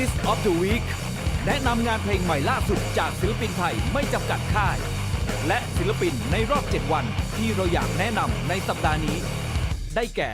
Artist of the Week แนะนำงานเพลงใหม่ล่าสุดจากศิลปินไทยไม่จำกัดค่าย และศิลปินในรอบ 7 วันที่เราอยากแนะนำในสัปดาห์นี้ ได้แก่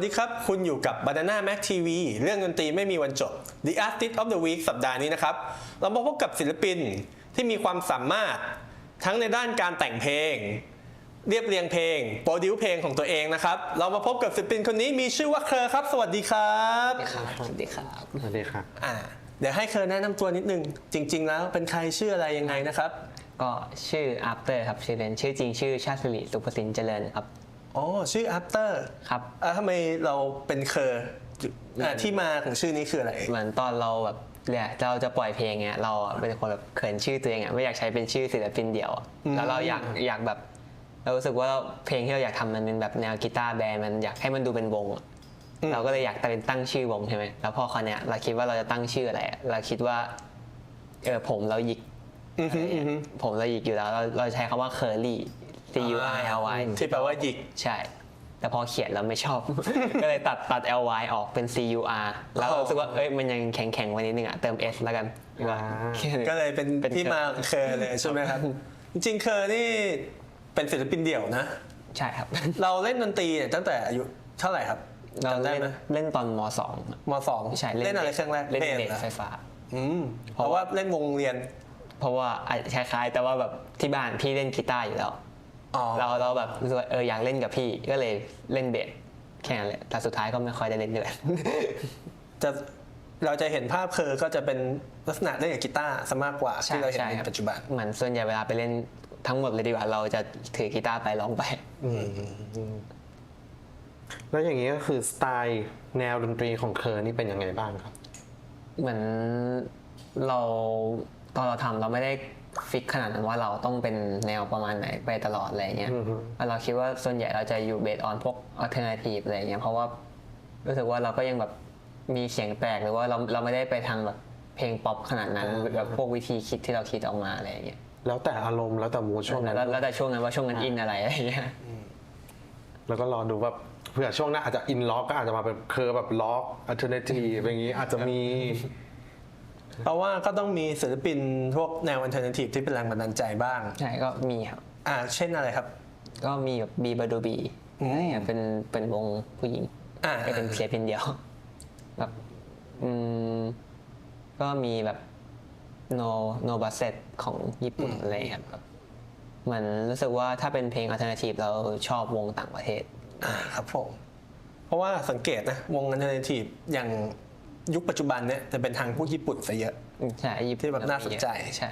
สดีครับ คุณอยู่กับ Banana Mac TV เรื่องดนตรีไม่มีวันจบ The Artist of the Week สัปดาห์นี้นะครับ เรามาพบกับศิลปินที่มีความสามารถทั้งในด้านการแต่งเพลง เรียบเรียงเพลง โปรดิวเพลงของตัวเองนะครับ เรามาพบกับศิลปินคนนี้มีชื่อว่าเคอร์ครับ สวัสดีครับสวัสดีครับสวัสดีครับอ่าเดี๋ยวให้เคอร์แนะนำตัวนิดนึง จริง ๆ แล้วเป็นใครชื่ออะไรยังไงนะครับ ก็ชื่ออัปเตอร์ครับชื่อเล่นชื่อจริงชื่อชาติสิริสุภสินเจริญครับ อ๋อชื่อ after ครับอะทำไมเราเป็นเคอร์ที่มาของชื่อนี้คืออะไร เหมือนตอนเราแบบเนี่ยเราจะปล่อยเพลงเนี่ยเราเป็นคนแบบเขินชื่อตัวเองอะไม่อยากใช้เป็นชื่อศิลปินเดียวแล้วเราอยากอยากแบบ เรารู้สึกว่าเพลงที่เราอยากทำมันเป็นแบบแนวกีตาร์แบนมันอยากให้มันดูเป็นวงเราก็เลยอยากเป็นตั้งชื่อวงใช่ไหมแล้วพอคอนเนี้ยเราคิดว่าเราจะตั้งชื่ออะไรเราคิดว่าเออผมเราหยิกผมเราหยิกอยู่แล้วเราเราใช้คำว่าเคอรี่ i l y ที่แปลว่าหยิก ใช่ แต่พอเขียนเราไม่ชอบ ก็เลยตัดตัด l y ออกเป็น c u r แล้วเรารู้สึกว่าเอ้ยมันยังแข็งแข็งๆไว้นิดนึงอะเติม s แล้วกันอ่าก็เลยเป็นเป็นที่มาของเคอร์เลยใช่ไหมครับ จริงๆเคอร์นี่เป็นศิลปินเดี่ยวนะ ใช่ครับ เราเล่นดนตรีเนี่ยตั้งแต่อายุเท่าไหร่ครับเราจำได้เล่นไหมเล่นตอนมสองมสองใช่เล่นอะไรเครื่องแรกเล่นบสเบสหรอไฟฟ้า อืมเพราะว่าเล่นวงเรียน เพราะว่าอะคล้ายๆ แต่ว่าแบบที่บ้านพี่เล่นกีตาร์อยู่แล้วอ๋อ เราเราแบบรู้สึกว่าเอออยากเล่นกับพี่ก็เลยเล่นเบสแค่นั้นแหละแต่สุดท้ายก็ไม่ค่อยได้เล่นด้วย จะเราจะเห็นภาพเคอร์ก็จะเป็นลักษณะเล่นกับกีตาร์ซะมากกว่าใช่ที่เราเห็นใช่ในครับปัจจุบัน เหมือนส่วนใหญ่เวลาไปเล่นทั้งหมดเลยดีกว่า เราจะถือกีตาร์ไปร้องไป แล้วอย่างนี้ก็คือสไตล์แนวดนตรีของเคอร์นี่เป็นยังไงบ้างครับ เหมือนเราตอนเราทำเราไม่ได้ ฟิกขนาดนั้นว่าเราต้องเป็นแนวประมาณไหนไปตลอดอะไรเงี้ยอือฮึแล้วเราคิดว่าส่วนใหญ่เราจะอยู่เบสออนพวกอัลเทอร์เนทีฟอะไรเงี้ยเพราะว่ารู้สึกว่าเราก็ยังแบบมีเสียงแปลกหรือว่าเราเราไม่ได้ไปทางแบบเพลงป๊อปขนาดนั้นแบบพวกวิธีคิดที่เราคิดออกมาอะไรเงี้ยแล้วแต่อารมณ์แล้วแต่มูดช่วงนั้นแล้วแล้วแต่ช่วงนั้นว่าช่วงนั้นอินอะไรอะไรเงี้ยแล้วก็รอดูแบบเผื่อช่วงหน้าอาจจะอินล็อกก็อาจจะมาเป็นเคอร์แบบล็อกอัลเทอร์เนทีฟอย่างนี้อาจจะมี เพราะว่าก็ต้องมีศิลปินพวกแนวอันเทอร์เนทีฟที่เป็นแรงบันดาลใจบ้าง ใช่ก็มีครับ อ่า เช่นอะไรครับ ก็มีแบบบีบาดูบีอืมอะไรเงี้ยเป็นเป็นวงผู้หญิงอ่าก็เป็นเพียงเพียงเดียวแบบอืมก็มีแบบโนโนบาเซตของญี่ปุ่นอะไรครับแบบเหมือนรู้สึกว่าถ้าเป็นเพลงอัลเทอร์เนทีฟเราชอบวงต่างประเทศ อ่าครับผม เพราะว่าสังเกตนะ วงอันเทอร์เนทีฟอย่าง ยุคปัจจุบันเนี่ยจะเป็นทางพวกญี่ปุ่นซะเยอะอืมใช่ญี่ปุ่นที่แบบน่าสนใจ ใช่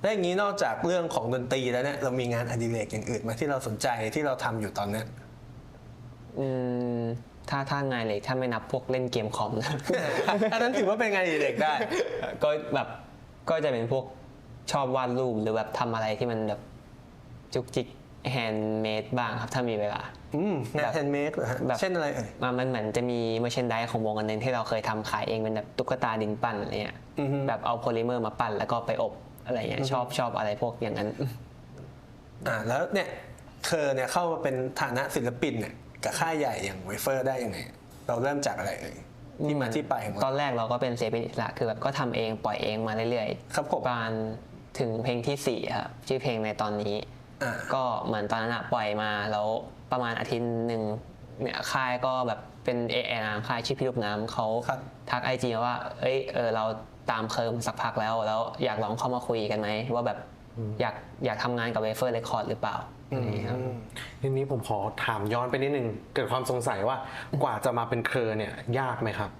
และอย่างนี้นอกจากเรื่องของดนตรีแล้วเนี่ยเรามีงานอดิเรกอย่างอื่นไหมาที่เราสนใจที่เราทำอยู่ตอนเนี้ยอืมถ้าถ้างานเลยถ้าไม่นับพวกเล่นเกมคอมนะอันนั้นถือว่าเป็นงานอดิเรกได้ ก็แบบก็จะเป็นพวกชอบวาดรูปหรือแบบทำอะไรที่มันแบบจุกจิก แฮนด์เมดบ้างครับถ้ามีเวลา อืมงาแบนบแฮนด์เมดเหรอฮะแบบ เช่นอะไรเอ่ยมามันเหมือนจะมีเมอร์เชนด s ของวงอันหนึงที่เราเคยทำขายเองเป็นแบบตุ๊กตาดินปั้นอะไรเงี้ยอือฮึ แบบเอาโพลิเมอร์มาปั้นแล้วก็ไปอบอะไรเงี้ยชอบชอบอะไรพวกอย่างนั้น อ่าแล้วเนี่ยเคอร์เนี่ยเข้ามาเป็นฐานะศิลปินเนี่ยกับค่ายใหญ่อย่างเวเฟอร์ได้ยังไง เราเริ่มจากอะไรเอ่ยที่มาที่ไปของตอเรานแรกเราก็เป็นเซเป็นอิสระคือแบบก็ทำเองปล่อยเองมาเรื่อยๆ ครับผมปานถึงเพลงที่สี่ครับชื่อเพลงในตอนนี้อ่า ก็เหมือนตอนนั้นอะปล่อยมาแล้วประมาณอาทิตย์หนึ่งเนี่ยค่ายก็แบบเป็นเอเอค่ายชื่อพี่ลูกน้ำเขาครับทักไอจีว่า เอ้ยเออเราตามเคิร์มสักพักแล้ว แล้วอยากลองเข้ามาคุยกันไหมว่าแบบอยากอยากทำงานกับเวเฟอร์เรคคอร์ดหรือเปล่าอะไรอย่างเงี้ยครับทีนี้ผมขอถามย้อนไปนิดนึง เกิดความสงสัยว่ากว่าจะมาเป็นเคอร์เนี่ยยากไหมครับ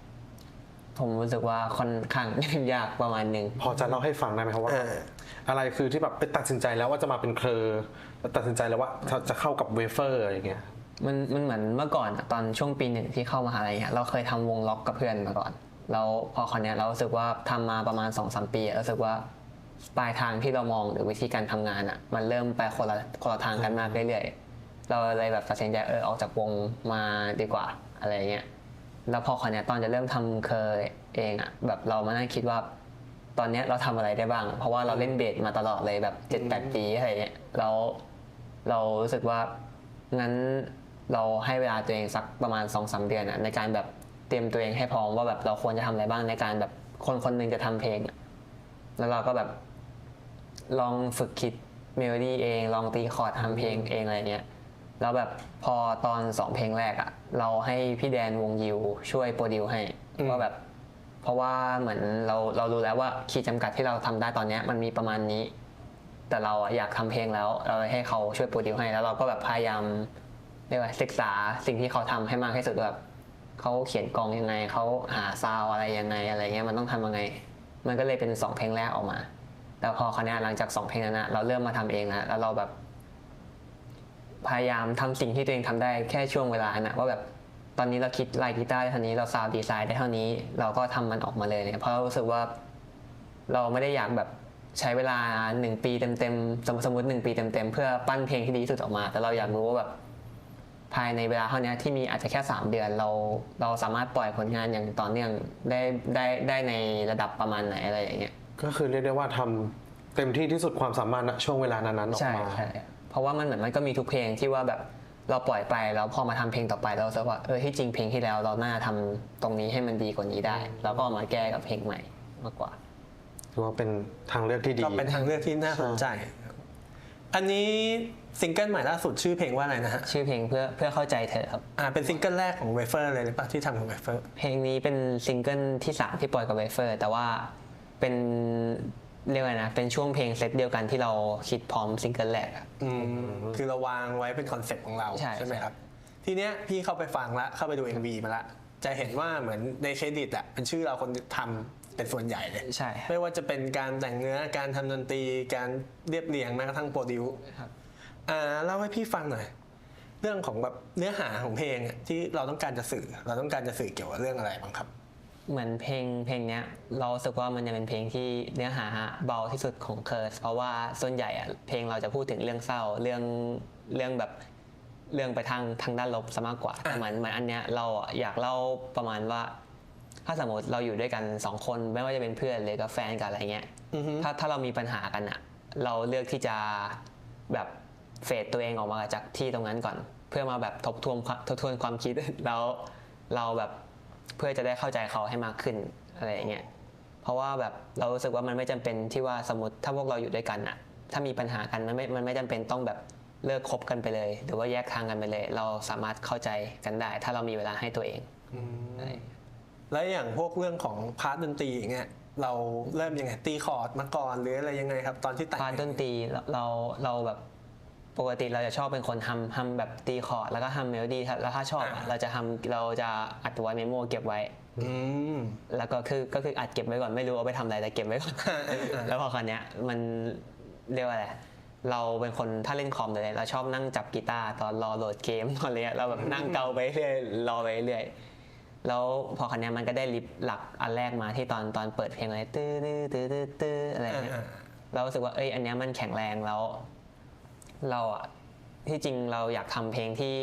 ผมรู้สึกว่าค่อนข้าง ยากประมาณหนึ่ง พอจะเล่าให้ฟังได้ไหมครับว่าเอออะไรคือที่แบบไปตัดสินใจแล้วว่าจะมาเป็นเคอร์แล้วตัดสินใจแล้วว่าจะจะเข้ากับเวเฟอร์อะไรอย่างเงี้ยมันมันเหมือนเมื่อก่อนอะตอนช่วงปีหนึ่งที่เข้ามหาลัยเนี่ยเราเคยทำวงล็อกกับเพื่อนมาก่อนแล้วพอคราวเนี้ยเรารู้สึกว่าทำมาประมาณ2อสปีอะรู้สึกว่าปลายทางที่เรามองหรือวิธีการทำงานอะมันเริ่มไปคนละคนละทางกันมากเรื่อยๆเราเลยแบบตัดสินใจเออออกจากวงมาดีกว่าอะไรเงี้ย แล้วพอคราวเนี้ยตอนจะเริ่มทำเคยเองอะแบบเรามานั่งคิดว่า ตอนเนี้ยเราทำอะไรได้บ้าง เพราะว่าเราเล่นเบสมาตลอดเลยแบบเจ็ดแปดปีอะไรเงี้ยแล้วเรารู้สึกว่างั้นเราให้เวลาตัวเองสักประมาณ2องสาเดือนอะในการแบบเตรียมตัวเองให้พร้อมว่าแบบเราควรจะทำอะไรบ้างในการแบบคนคนหนึ่งจะทำเพลงอะแล้วเราก็แบบ ลองฝึกคิดเมโลดี้เอง ลองตีคอร์ดทำเพลงเองอะไรเงี้ย แล้วแบบพอตอนสองเพลงแรกอะเราให้พี่แดนวงยิวช่วยโปรดิวให้ว่าแบบ เพราะว่าเหมือนเราเรารู้แล้วว่าขีดจำกัดที่เราทำได้ตอนเนี้ยมันมีประมาณนี้ แต่เราอะอยากทำเพลงแล้ว เราเลยให้เขาช่วยโปรดิวให้แล้วเราก็แบบพยายามเรียกว่าศึกษาสิ่งที่เขาทำให้มากที่สุดแบบเขาเขียนกลองยังไงเขาหาซาวอะไรยังไงอะไรเงี้ยมันต้องทำยังไง มันก็เลยเป็นสองเพลงแรกออกมาแต่พอคราวเนี้ยหลังจากสองเพลงนั้นนะเราเริ่มมาทำเองแล้วแล้วเราแบบ พยายามทำสิ่งที่ตัวเองทำได้แค่ช่วงเวลานะว่าแบบตอนนี้เราคิดลายกีตาร์ได้เท่านี้เราซาวด์ดีไซน์ได้เท่านี้ เราก็ทำมันออกมาเลยเนี่ยเพราะเรารู้สึกว่าเราไม่ได้อยากแบบใช้เวลาหนึ่งปีเต็มๆสมมติสมมติหนึ่งปีเต็มๆเพื่อปั้นเพลงที่ดีที่สุดออกมา แต่เราอยากรู้ว่าแบบภายในเวลาเท่านี้ที่มีอาจจะแค่ 3 เดือนเราเราสามารถปล่อยผลงานอย่างต่อเนื่องได้ได้ได้ในระดับประมาณไหนอะไรอย่างเงี้ยก็คือเรียกได้ว่าทำเต็มที่ที่สุดความสามารถณช่วงเวลานั้นๆออกใช่มาใช่ เพราะว่ามันเหมือนมันก็มีทุกเพลงที่ว่าแบบเราปล่อยไปแล้วพอมาทำเพลงต่อไปเราจะว่าเออที่จริงเพลงที่แล้วเราน่าทำตรงนี้ให้มันดีกว่านี้ได้ แล้วก็เอามาแก้กับเพลงใหม่มากกว่าถือว่าเป็นทางเลือกที่ดีก็เป็นทางเลือกที่น่าสนใจ อันนี้ซิงเกิลใหม่ล่าสุดชื่อเพลงว่าอะไรนะฮะชื่อเพลงเพื่อเพื่อเข้าใจเธอครับอ่าเป็นซิงเกิลแรกของเวเฟอร์เลยหรือเปล่าที่ทำของเวเฟอร์เพลงนี้เป็นซิงเกิลที่3ที่ปล่อยกับเวเฟอร์แต่ว่าเป็น เรียกว่าไงนะ เป็นช่วงเพลงเซตเดียวกันที่เราคิดพร้อมซิงเกิลแรกอะ อืมคือเราวางไว้เป็นคอนเซ็ปต์ของเราใช่ไหมใช่ครับ ทีเนี้ยพี่เข้าไปฟังละเข้าไปดู MV มาละจะเห็นว่าเหมือนในเครดิตอะเป็นชื่อเราคนทำเป็นส่วนใหญ่เลยใช่ครับ ไม่ว่าจะเป็นการแต่งเนื้อการทำดนตรีการเรียบเรียงแม้กระทั่งโปรดิวครับอ่าเล่าให้พี่ฟังหน่อย เรื่องของแบบเนื้อหาของเพลงอะที่เราต้องการจะสื่อ เราต้องการจะสื่อเกี่ยวกับเรื่องอะไรบ้างครับ เหมือนเพลงเพลงเนี้ยเรารู้สึกว่ามันจะเป็นเพลงที่เนื้อหาเบาที่สุดของเคิร์สเพราะว่าส่วนใหญ่อะเพลงเราจะพูดถึงเรื่องเศร้าเรื่องเรื่องแบบเรื่องไปทางทางด้านลบซะมากกว่าแต่เหมือนเหมือนอันเนี้ยเราอะอยากเล่าประมาณว่า ถ้าสมมติเราอยู่ด้วยกันสองคนไม่ว่าจะเป็นเพื่อนหรือกับแฟนกันอะไรเงี้ยอือฮึถ้าถ้าเรามีปัญหากันอะเราเลือกที่จะแบบเฟดตัวเองออกมาจากที่ตรงนั้นก่อน เพื่อมาแบบทบทวนความทบทวนความคิดแล้วเราแบบ เพื่อจะได้เข้าใจเขาให้มากขึ้นอะไรอย่างเงี้ยเพราะว่าแบบเรารู้สึกว่ามันไม่จำเป็นที่ว่าสมมติถ้าพวกเราอยู่ด้วยกันอะถ้ามีปัญหากันมันไม่ มันไม่จำเป็นต้องแบบเลิกคบกันไปเลย หรือว่าแยกทางกันไปเลย เราสามารถเข้าใจกันได้ ถ้าเรามีเวลาให้ตัวเองอะไรอย่างเงี้ยแล้วอย่างพวกเรื่องของพาร์ทดนตรีอย่างเงี้ยเราเริ่มยังไงตีคอร์ดมาก่อนหรืออะไรยังไงครับ ตอนที่แต่งพาร์ทดนตรีเราเราเราแบบ ปกติเราจะชอบเป็นคนทำทำแบบตีคอร์ดแล้วก็ทำเมโลดี้แล้วถ้าชอบอะเราจะทำเราจะอัดไว้เมโมเก็บไว้ อืม แล้วก็คือก็คืออัดเก็บไว้ก่อนไม่รู้เอาไปทำอะไรแต่เก็บไว้ก่อน แล้วพอคราวเนี้ยมันเรียกว่าอะไรเราเป็นคนถ้าเล่นคอมเลยเราชอบนั่งจับกีตาร์ตอนรอโหลดเกมตอนเนี้ยเราแบบนั่งเกาไปเรื่อยรอไปเรื่อยแล้วพอคราวเนี้ยมันก็ได้ลิฟต์หลักอันแรกมาที่ตอนตอนเปิดเพลงอะไรตื้อตื้อตื้อตื้อตื้ออะไรเงี้ยอ่าเรารู้สึกว่าเอ้ยอันเนี้ยมันแข็งแรงแล้ว เราอะที่จริงเราอยากทำเพลงที่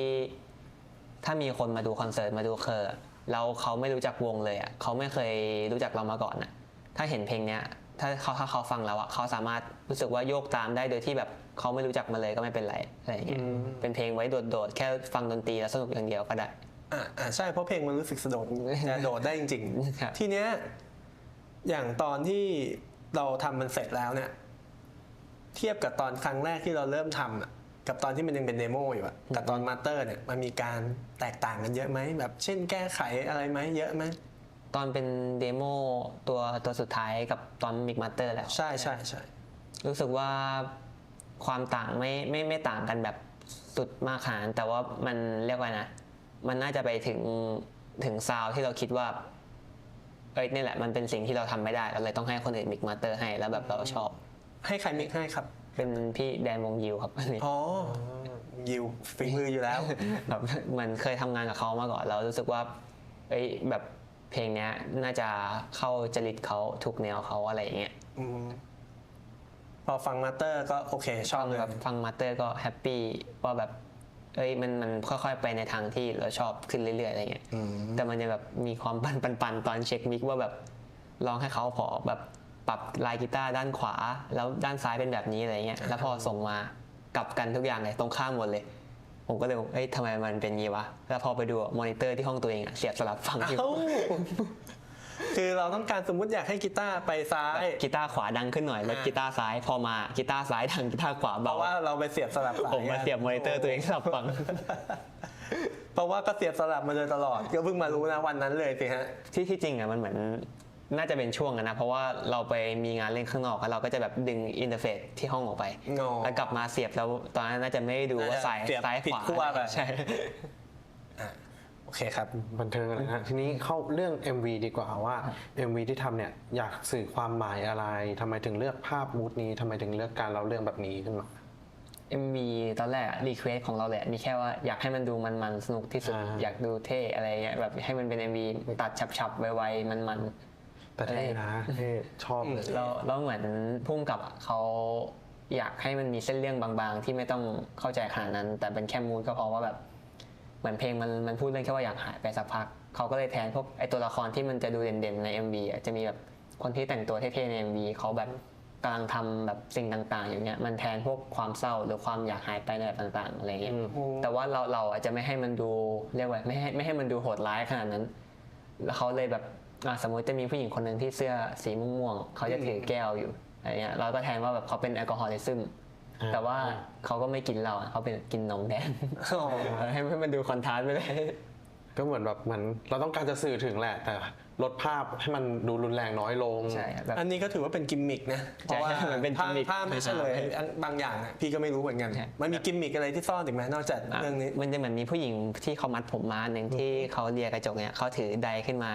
ถ้ามีคนมาดูคอนเสิร์ตมาดูเคอร์แล้วเขาไม่รู้จักวงเลยอะเขาไม่เคยรู้จักเรามาก่อนอะถ้าเห็นเพลงเนี้ยถ้าเขาถ้าเขาฟังเราอะเขาสามารถรู้สึกว่าโยกตามได้โดยที่แบบเขาไม่รู้จักมาเลยก็ไม่เป็นไรอะไรอย่างเงี้ยเป็นเพลงไว้โดดๆแค่ฟังดนตรีแล้วสนุกอย่างเดียวก็ได้อ่าอ่าใช่เพราะเพลงมันรู้สึกสะดดจะโดดได้จริงครับๆทีเนี้ยอย่างตอนที่เราทำมันเสร็จแล้วเนี่ย เทียบกับตอนครั้งแรกที่เราเริ่มทำอะกับตอนที่มันยังเป็นเดโมอยู่อะกับตอนมาสเตอร์เนี่ยมันมีการแตกต่างกันเยอะไหมแบบเช่นแก้ไขอะไรไหมเยอะไหมตอนเป็นเดโมตัวตัวสุดท้ายกับตอนมิกมาสเตอร์แล้วใช่ใช่ใช่รู้สึกว่าความต่างไม่ไม่ไม่ต่างกันแบบสุดมากขนาดนั้นแต่ว่ามันเรียกว่านะ มันน่าจะไปถึงถึงซาวด์ที่เราคิดว่าเอ้ยนี่แหละมันเป็นสิ่งที่เราทำไม่ได้เราเลยต้องให้คนอื่นมิกมาสเตอร์ให้แล้วแบบเราชอบ ให้ใครมิกให้ครับ เป็นพี่แดนวงยิวครับอันนี้อ๋อยิวฝีมืออยู่แล้วแบบเหมือนเคยทำงานกับเขามาก่อนเรารู้สึกว่าเอ้ยแบบเพลงเนี้ย น่าจะเข้าจริตเขาถูกแนวเขาอะไรอย่างเงี้ยอืมพอฟังมาสเตอร์ก็โอเคชอบเลยแบบฟังมาสเตอร์ก็แฮปปี้ว่าแบบเอ้ยมันมันค่อยๆไปในทางที่เราชอบขึ้นเรื่อยๆอะไรเงี้ยอืมแต่มันจะแบบมีความปันปันปันตอนเช็คมิกว่าแบบลองให้เขาพอแบบ ปรับลายกีตาร์ด้านขวา แล้วด้านซ้ายเป็นแบบนี้อะไรเงี้ยแล้วพอส่งมากลับกันทุกอย่างเลยตรงข้ามหมดเลย ผมก็เลยบอกเอ้ยทำไมมันเป็นงี้วะแล้วพอไปดูมอนิเตอร์ที่ห้องตัวเองอะเสียบสลับฟังอยู่เอ้าคือเราต้องการสมมุติอยากให้กีตาร์ไปซ้าย กีตาร์ขวาดังขึ้นหน่อยแล้วอ่า กีตาร์ซ้ายพอมากีตาร์ซ้ายดังกีตาร์ขวาเพเบาราะว่าเราไปเสียบสลับสายผมมาเสียบมอนิเตอร์ตัวเองสลับฟังเพราะว่าก็เสียบสลับมาโดยตลอด ก็เพิ่งมารู้นะวันนั้นเลยสิฮะ ที่ที่จริงอะมันเหมือน น่าจะเป็นช่วงอะนะ เพราะว่าเราไปมีงานเล่นข้างนอกแล้วเราก็จะแบบดึงอินเทอร์เฟซที่ห้องออกไป อ๋อแล้วกลับมาเสียบแล้วตอนนั้นน่าจะไม่ได้ดูว่าสายเสียบซ้ายผิขดวาขั้วไป ใช่ โอเคครับ บันเทิงอะไรนะทีนี้เข้าเรื่อง MV ดีกว่าว่า MV ที่ทำเนี่ยอยากสื่อความหมายอะไรทำไมถึงเลือกภาพมูดนี้ทำไมถึงเลือกการเล่าเรื่องแบบนี้ขึ้นมา MV ตอนแรกรีเควสของเราแหละมีแค่ว่าอยากให้มันดูมันๆสนุกที่สุด อ่า อยากดูเท่อะไรเงี้ยแบบให้มันเป็น MV ตัดฉับๆไวๆมันๆ แต่เท่นะเท่ชอบเลยแล้วแล้วเหมือนพุ่มกับอะเขาอยากให้มันมีเส้นเรื่องบางๆ ที่ไม่ต้องเข้าใจขนาดนั้น แต่เป็นแค่มูดก็พอว่าแบบเหมือนเพลงมันมันพูดเรื่องแค่ว่าอยากหายไปสักพักเขาก็เลยแทนพวกไอตัวละครที่มันจะดูเด่นๆใน MV อะจะมีแบบคนที่แต่งตัวเท่ๆใน MV เขาแบบกำลังทำแบบสิ่งต่างๆ อย่างเงี้ยมันแทนพวกความเศร้าหรือความอยากหายไปในแบบต่างๆอะไรเงี้ยแต่ว่าเราเราอาจจะไม่ให้มันดูเรียกว่าไม่ให้ไม่ให้มันดูโหดร้ายขนาดนั้นแล้วเขาเลยแบบ อะสมมติจะมีผู้หญิงคนหนึ่งที่เสื้อสีม่วงๆเขาจะถือแก้วอยู่อะไรเงี้ยเราก็แทนว่าแบบเขาเป็นแอลกอฮอลิซึมอ่าแต่ว่าเขาก็ไม่กินเหล้าอะเขาเป็นกินนมแทนให้ให้มันดูคอนทราสต์ไปเลยก็เหมือนแบบเหมือนเราต้องการจะสื่อถึงแหละ แต่ลดภาพให้มันดูรุนแรงน้อยลงใช่ครับแบบอันนี้ก็ถือว่าเป็นกิมมิกนะเพราะว่าใช่มันเป็นถ้ากิมมิคถ้าไม่เฉลยบางอย่างอะพี่ก็ไม่รู้เหมือนกันใช่มันมีกิมมิกอะไรที่ซ่อนอีกไหมนอกจากอะเรื่องนี้มันจะเหมือนมีผู้หญิงที่เขามัดผมมาหนึ่งที่เขาเลียกระจกเนี่ยเขาถือไดขึ้นมา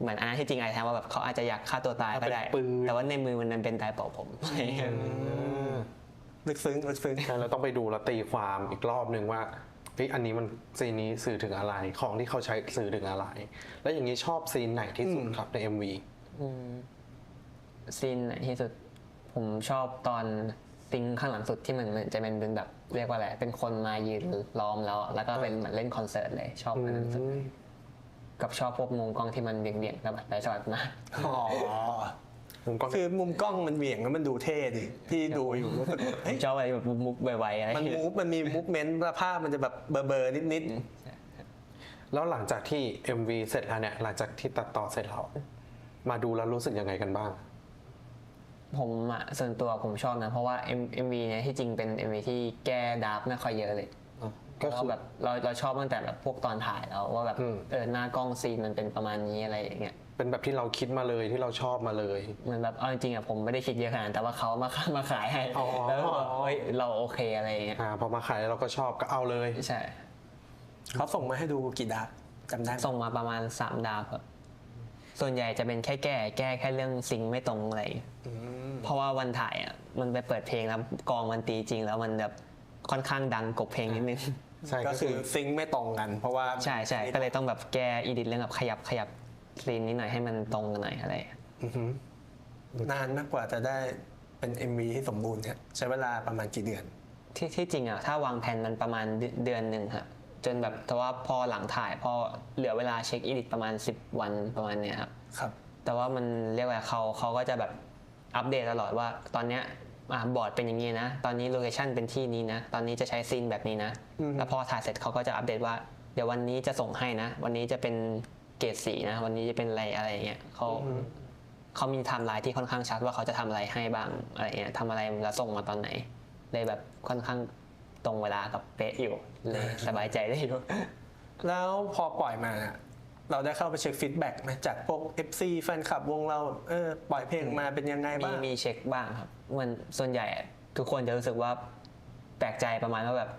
เหมือนอันนั้นที่จริงไอ้แทนว่าแบบเขาอาจจะอยากฆ่าตัวตายก็ได้ เป็นปืน แต่ว่าในมือมันเป็นไดเป่าผม ลึกซึ้งลึกซึ้ง ใช่เราต้องไปดูแล้วตีความอีกรอบหนึ่งว่าเฮ้ยอันนี้มันซีนนี้สื่อถึงอะไรของที่เขาใช้สื่อถึงอะไร แล้วอย่างนี้ชอบซีนไหนที่สุดครับใน MV ซีนไหนที่สุดผมชอบตอนซิงค์ข้างหลังสุดที่มันมันจะเป็นเป็นแบบเรียกว่าอะไรเป็นคนมายืนล้อมแล้วอะแล้วก็เป็นเหมือนเล่นคอนเสิร์ตเลยชอบอันนั้นสุด กับชอบพวกมุมกล้องที่มันเบี่ยงๆแล้วแบบได้สวัสดมาก อ๋อผมก็คือมุมกล้องมันเหวี่ยงแล้วมันดูเท่ดิพี่ดูอยู่รู้สึกว่าเฮ้ยชอบอะไรแบบมุกๆไวๆอะไรมันมูฟมันมีมูฟเมนต์ภาพมันจะแบบเบลอๆนิดแล้วหลังจากที่ MV เสร็จแล้วเนี่ยหลังจากที่ตัดต่อเสร็จแล้วมาดูแล้วรู้สึกยังไงกันบ้าง ผมอะส่วนตัวผมชอบนะ เพราะว่า M MV เนี่ยที่จริงเป็น MV ที่แก้ดาร์กไม่ค่อยเยอะเลย ก็ก็คือแบบเราเราชอบตั้งแต่แบบพวกตอนถ่ายแล้วว่าแบบอืมเออหน้ากล้องซีนมันเป็นประมาณนี้อะไรอย่างเงี้ยเป็นแบบที่เราคิดมาเลยที่เราชอบมาเลยเหมือนแบบเอาจริงๆอะผมไม่ได้คิดเยอะขนาดนั้นแต่ว่าเขามามาขายให้อ๋อแล้วก็แบบเฮ้ยเราโอเคอะไรอย่างเงี้ยอ่าพอมาขายแล้วเราก็ชอบก็เอาเลยใช่ๆเขาส่งมาให้ดูกี่ดาบจำได้ไหมส่งมาประมาณ3ดาวครับส่วนใหญ่จะเป็นแค่แก้แก้แค่เรื่องซิงค์ไม่ตรงอะไรเพราะว่าวันถ่ายอะมันไปเปิดเพลงแล้วกองมันตีจริงแล้วมันแบบ ค่อนข้างดังกบเพลงนิดนึง ใช่ก็ก็คืคืออซิงค์ไม่ตรงกัน เพราะว่าใช่ใช่ก็เลยต้องแบบแก้อีดิทเรื่องแบบขยับขยับซีนนิดหน่อยให้มันตรงกันหน่อยอะไรอือหือนานมากกว่าจะได้เป็น MV ที่สมบูรณ์เนี่ยใช้เวลาประมาณกี่เดือน ที่ที่จริงอะถ้าวางแผนมันประมาณเดืเดือนหนึ่งฮะจนแบบแต่ว่าพอหลังถ่ายพอเหลือเวลาเช็คอีดิทประมาณ 10 วันประมาณเนี้ยครับครับ แต่ว่ามันเรียกว่าเขาเขาก็จะแบบอัปเดตตลอดว่าตอนเนี้ย อ่าบอร์ดเป็นอย่างนี้นะ ตอนนี้โลเคชันเป็นที่นี้นะ ตอนนี้จะใช้ซีนแบบนี้นะแล้วพอถ่ายเสร็จเขาก็จะอัปเดตว่า เดี๋ยววันนี้จะส่งให้นะ วันนี้จะเป็นเกรดสีนะ วันนี้จะเป็นอะไรอะไรอย่างเงี้ยเขาเขามีไทม์ไลน์ที่ค่อนข้างชัดว่าเขาจะทำอะไรให้บ้างอะไรเงี้ยทำอะไรแล้วส่งมาตอนไหน เลยแบบค่อนข้างตรงเวลากับเป๊ะอยู่เลยสบายใจได้อยู่ แล้วพอปล่อยมาเนี่ย เราได้เข้าไปเช็คฟีดแบ็กไหมจากพวก FC แฟนคลับวงเราเออปล่อยเพลงมาเป็นยังไงมีบ้าง มีเช็คบ้างครับเหมันส่วนใหญ่ทุกคนจะรู้สึกว่าแปลกใจประมาณว่าแบบ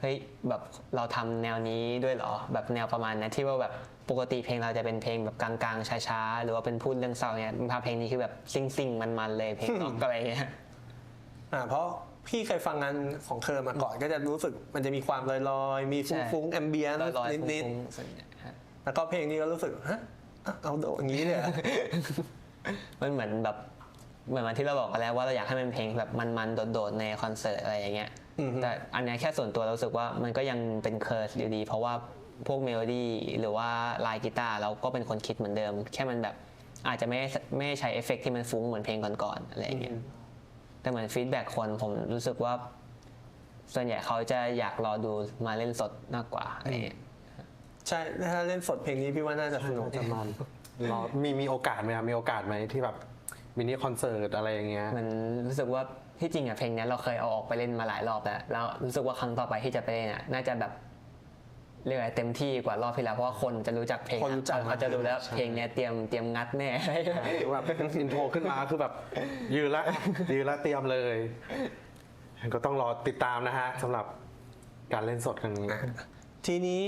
เฮ้ยแบบเราทำแนวนี้ด้วยเหรอแบบแนวประมาณนั้นที่ว่าแบบปกติเพลงเราจะเป็นเพลงแบบกลางๆช้าๆหรือว่าเป็นพูดเรื่องเศร้าเนี่ยมาเพลงนี้คือแบบซิ่งๆมันๆเลยเพลงร็อกอะไรเงี้ย อ่าเพราะพี่เคยฟังงานของเคอมาก่อนก็จะรู้สึกมันจะมีความลอยๆ มีใช่ฟุ้งๆแอมเบียนลอยๆนิดฟุ้งๆส่วนใหญ่ฮะๆ แล้วก็เพลงนี้ก็รู้สึกฮะอะเอาโดอย่างนี้เลยเหรอมันเหมือนแบบเหมือนวันที่เราบอกกันแล้วว่าเราอยากให้มันเพลงแบบมันๆโดดๆในคอนเสิร์ตอะไรอย่างเงี้ยอือฮึแต่อันเนี้ยแค่ส่วนตัวเรารู้สึกว่ามันก็ยังเป็นเคิร์สอยู่ดีเพราะว่าพวกเมโลดี้หรือว่าลายกีตาร์เราก็เป็นคนคิดเหมือนเดิม แค่มันแบบอาจจะไม่ไม่ใช้เอฟเฟกต์ที่มันฟุ้งเหมือนเพลงก่อนๆอะไรอย่างเงี้ยแต่เหมือนฟีดแบ็กคนผมรู้สึกว่า ส่วนใหญ่เขาจะอยากรอดูมาเล่นสดมากกว่าอะไรอย่างเงี้ย ใช่ ถ้าเล่นสดเพลงนี้พี่ว่าน่าจะสนุกจะมันรอมีมีโอกาสไหมครับมีโอกาสไหมที่แบบมินิคอนเสิร์ตอะไรอย่างเงี้ย มันรู้สึกว่าที่จริงอะเพลงเนี้ยเราเคยเอาออกไปเล่นมาหลายรอบแล้วแล้วรู้สึกว่าครั้งต่อไปที่จะไปเล่นอะน่าจะแบบเรียกอะไรเต็มที่กว่ารอบที่แล้วเพราะว่าคนจะรู้จักเพลงคนรู้จักเขาจะรู้แล้วเพลงเนี้ยเตรียมเตรียมงัดแน่ แบบอินโทรขึ้นมาคือแบบยืนละยืนละเตรียมเลย ก็ต้องรอติดตามนะฮะสำหรับการเล่นสดครั้งนี้ ทีนี้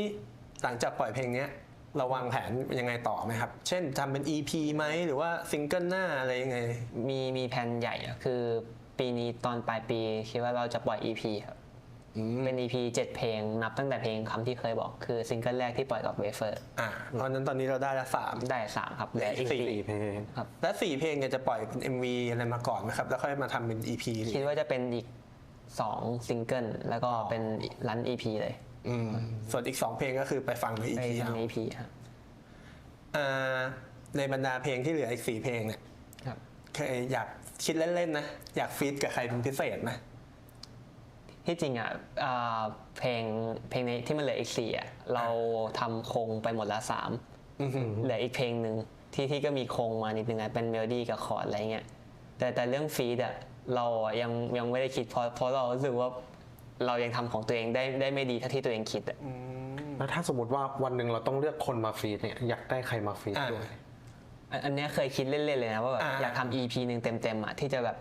หลังจากปล่อยเพลงเนี้ยเราวางแผนยังไงต่อไหมครับ เช่นทำเป็น EP ไหมหรือว่าซิงเกิลหน้าอะไรยังไง มีมีแผนใหญ่อะคือปีนี้ตอนปลายปีคิดว่าเราจะปล่อย EP ครับเป็น EP 7 เพลงนับตั้งแต่เพลงคำที่เคยบอกคือซิงเกิลแรกที่ปล่อยกับเวเฟอร์อ่าเพราะฉะนั้นตอนนี้เราได้ละสามได้3ครับเหลืออีกสี่สี่สี่เพลงและสี่เพลงเนี่ยจะปล่อยเป็น MV อะไรมาก่อนไหมครับ แล้วค่อยมาทำเป็น EP หรือคิดว่าจะเป็นอีก2ซิงเกิลแล้วก็เป็นรัน EP เลย อืมส่วนอีกสองเพลงก็คือไปฟังในไป EP ทำเอา EP ครับอ่าในบรรดาเพลงที่เหลืออีกสี่เพลงเนี่ยครับ เคยอยากคิดเล่นๆนะอยากฟีดกับใครเป็นพิเศษไหมที่จริงอะอ่าเพลงเพลงในที่มันเหลืออีกสี่อะเราทำโครงไปหมดละสามอือหือเหลืออีกเพลงหนึ่งที่ที่ก็มีโครงมานิดนึงอะเป็นเมโลดี้กับคอร์ดอะไรเงี้ยแต่แต่เรื่องฟีดอะเราอะยังยังไม่ได้คิดเพราะเพราะเรารู้สึกว่า เรายังทำของตัวเองได้ได้ไม่ดีเท่าที่ตัวเองคิดอะแล้วถ้าสมมติว่าวันหนึ่งเราต้องเลือกคนมาฟีดเนี่ยอยากได้ใครมาฟีดอ่า ด้วย อันอันเนี้ยเคยคิดเล่นๆเลยนะว่าแบบอ่าอยากทำ EP หนึ่งเต็มๆอะที่จะแบบ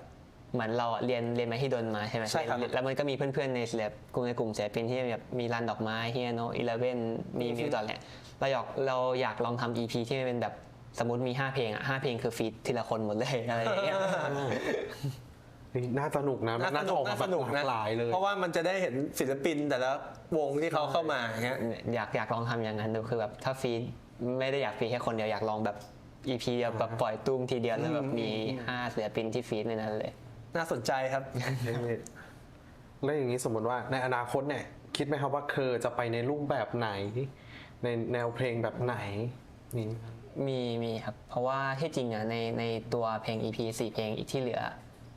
เหมือนเราอะเรียนเรียนมาที่ดนมาใช่ไหมใช่ครับ แล้วมันก็มีเพื่อนๆในศิลปกลุ่มในกลุ่มศิลปินที่แบบมีร้านดอกไม้เฮียโนอีเลเว่นมีมิวตอนแหละเราอยากเราอยากลองทำ EP ที่มันเป็นแบบสมมติมี 5 เพลงอะห้าเพลงคือฟีดทีละคนหมดเลย อะไรอย่างเงี้ย นี่น่าสนุกนะมันน่าจะออกมาสนุกหนะลากหลายเลย เพราะว่ามันจะได้เห็นศิลปินแต่ละวงที่เขาเข้ามาอย่างเงี้ยอยากอยากลองทำอย่างนั้นดูคือแบบถ้าฟีดไม่ได้อยากฟีดแค่คนเดียวอยากลองแบบ EP เดียวแบบปล่อยตุ้มทีเดียวแล้วแบบมีห้าศิลปินที่ฟีดในนั้นเลย น่าสนใจครับแล้วอย่างนี้สมมติว่าในอนาคตเนี่ยคิดไหมครับว่าเคอจะไปในรูปแบบไหน ในแนวเพลงแบบไหนนี่มีมีครับ เพราะว่าที่จริงอะในในตัวเพลง EP 4เพลงอีกที่เหลือ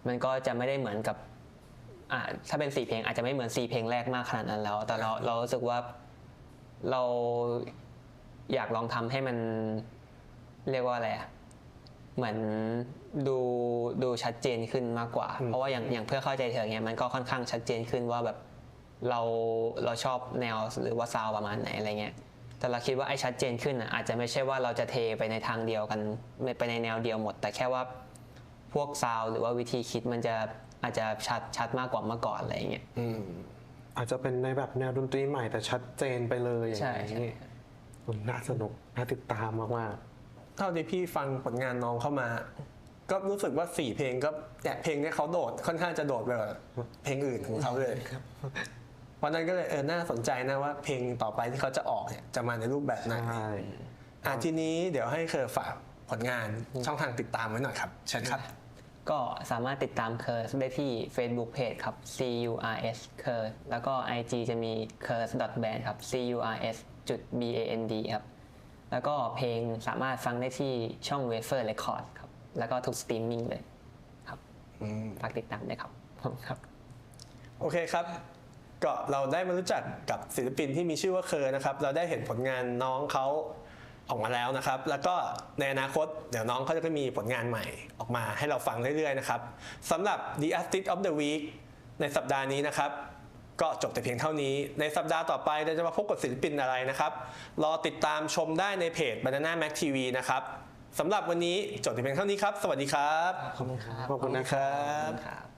มันก็จะไม่ได้เหมือนกับอ่าถ้าเป็น4เพลงอาจจะไม่เหมือน4เพลงแรกมากขนาดนั้นแล้ว แต่เราเรารู้สึกว่าเราอยากลองทำให้มันเรียกว่าอะไรอะเหมือนดูดูชัดเจนขึ้นมากกว่า เพราะว่าอย่างอย่างเพื่อเข้าใจเธอเนี้ยมันก็ค่อนข้างชัดเจนขึ้นว่าแบบเราเราชอบแนวหรือว่าซาวประมาณไหนอะไรเงี้ย แต่เราคิดว่าไอ้ชัดเจนขึ้นอะอาจจะไม่ใช่ว่าเราจะเทไปในทางเดียวกันไม่ไปในแนวเดียวหมด แต่แค่ว่า พวกซาวด์หรือว่าวิธีคิดมันจะอาจจะชัดชัดมากกว่าเมื่อก่อนอะไรอย่างเงี้ยอาจจะเป็นในแบบแนวดนตรีใหม่แต่ชัดเจนไปเลยอย่างใช่ใช่นี้อืมน่าสนุกน่าติดตามมากเท่าที่พี่ฟังผลงานน้องเข้ามา ก็รู้สึกว่าสี่เพลงก็เนี่ยเพลงเนี้ยเขาโดดค่อนข้างจะโดดไปกว่าเพลงอื่นของเขาเลยเพราะนั้นก็เลยเออน่าสนใจนะว่าเพลงต่อไปที่เขาจะออกเนี่ยจะมาในรูปแบบๆไหนใช่อะทีนี้เดี๋ยวให้เคอฝากผลงานช่องทางติดตามไว้หน่อยครับเชิญครับ ก็สามารถติดตามเคอร์สได้ที่ Facebook Page ครับ C U R S เคอร์แล้วก็ IG จะมี c u r s band ครับ C U R S จุด B A N D ครับแล้วก็เพลงสามารถฟังได้ที่ช่อง Wafer Record ครับ แล้วก็ทุกสตรีมมิ่งเลยครับฝากติดตามด้วยครับผมครับ โอเคครับก็เราได้มารู้จักกับศิลปินที่มีชื่อว่าเคอนะครับ เราได้เห็นผลงานน้องเขา ออกมาแล้วนะครับ แล้วก็ในอนาคตเดี๋ยวน้องเขาจะก็มีผลงานใหม่ออกมาให้เราฟังเรื่อยๆนะครับสำหรับ The Artist of the Week ในสัปดาห์นี้นะครับ ก็จบแต่เพียงเท่านี้ ในสัปดาห์ต่อไปเราจะมาพบกับศิลปินอะไรนะครับ รอติดตามชมได้ในเพจ Banana Mac TV นะครับสำหรับวันนี้จบแต่เพียงเท่านี้ครับ สวัสดีครับ ขอบคุณครับ ขอบคุณนะครับครับ